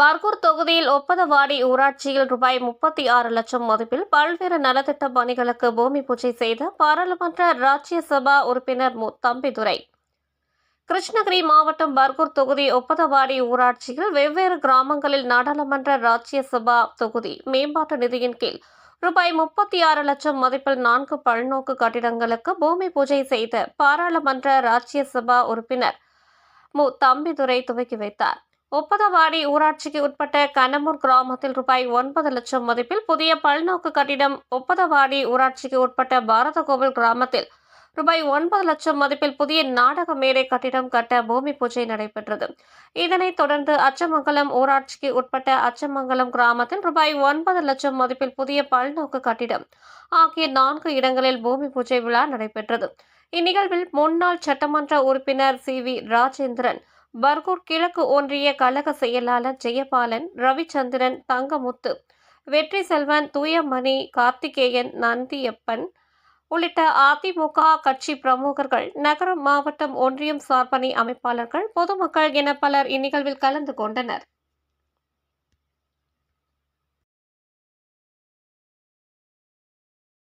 பர்கூர் தொகுதியில் ஒப்பதவாடி ஊராட்சியில் ரூபாய் முப்பத்தி ஆறு லட்சம் மதிப்பில் பல்வேறு நலத்திட்ட பணிகளுக்கு பூமி பூஜை செய்த பாராளுமன்ற ராஜ்யசபா உறுப்பினர் மு. தம்பிதுரை. கிருஷ்ணகிரி மாவட்டம் பர்கூர் தொகுதி ஒப்பதவாடி ஊராட்சியில் வெவ்வேறு கிராமங்களில் நாடாளுமன்ற ராஜ்யசபா தொகுதி மேம்பாட்டு நிதியின் கீழ் ரூபாய் முப்பத்தி ஆறு லட்சம் மதிப்பில் நான்கு பல்நோக்கு கட்டிடங்களுக்கு பூமி பூஜை செய்த பாராளுமன்ற ராஜ்யசபா உறுப்பினர் மு. தம்பிதுரை துவக்கி வைத்தார். ஒப்பதவாடி ஊராட்சிக்கு உட்பட்ட கனமூர் கிராமத்தில் ரூபாய் ஒன்பது லட்சம் மதிப்பில் புதிய பல்நோக்கு கட்டிடம் ஒப்பதவாடி ஊராட்சிக்கு உட்பட்ட பாரத கோவில் கிராமத்தில் ரூபாய் ஒன்பது லட்சம் மதிப்பில் புதிய நாடக மேடை கட்டிடம் கட்ட பூமி பூஜை நடைபெற்றது. இதனைத் தொடர்ந்து அச்சமங்கலம் ஊராட்சிக்கு உட்பட்ட அச்சமங்கலம் கிராமத்தில் ரூபாய் ஒன்பது லட்சம் மதிப்பில் புதிய பல்நோக்கு கட்டிடம் ஆகிய நான்கு இடங்களில் பூமி பூஜை விழா நடைபெற்றது. இந்நிகழ்வில் முன்னாள் சட்டமன்ற உறுப்பினர் சி வி ராஜேந்திரன் பர்கூர் கிழக்கு ஒன்றிய கழக செயலாளர் ஜெயபாலன் ரவிச்சந்திரன் தங்கமுத்து வெற்றி செல்வன் தூயமணி கார்த்திகேயன் நந்தியப்பன் உள்ளிட்ட அதிமுக கட்சி பிரமுகர்கள் நகரம் மாவட்டம் ஒன்றியம் சார்பணி அமைப்பாளர்கள் பொதுமக்கள் என பலர் இந்நிகழ்வில் கலந்து கொண்டனர்.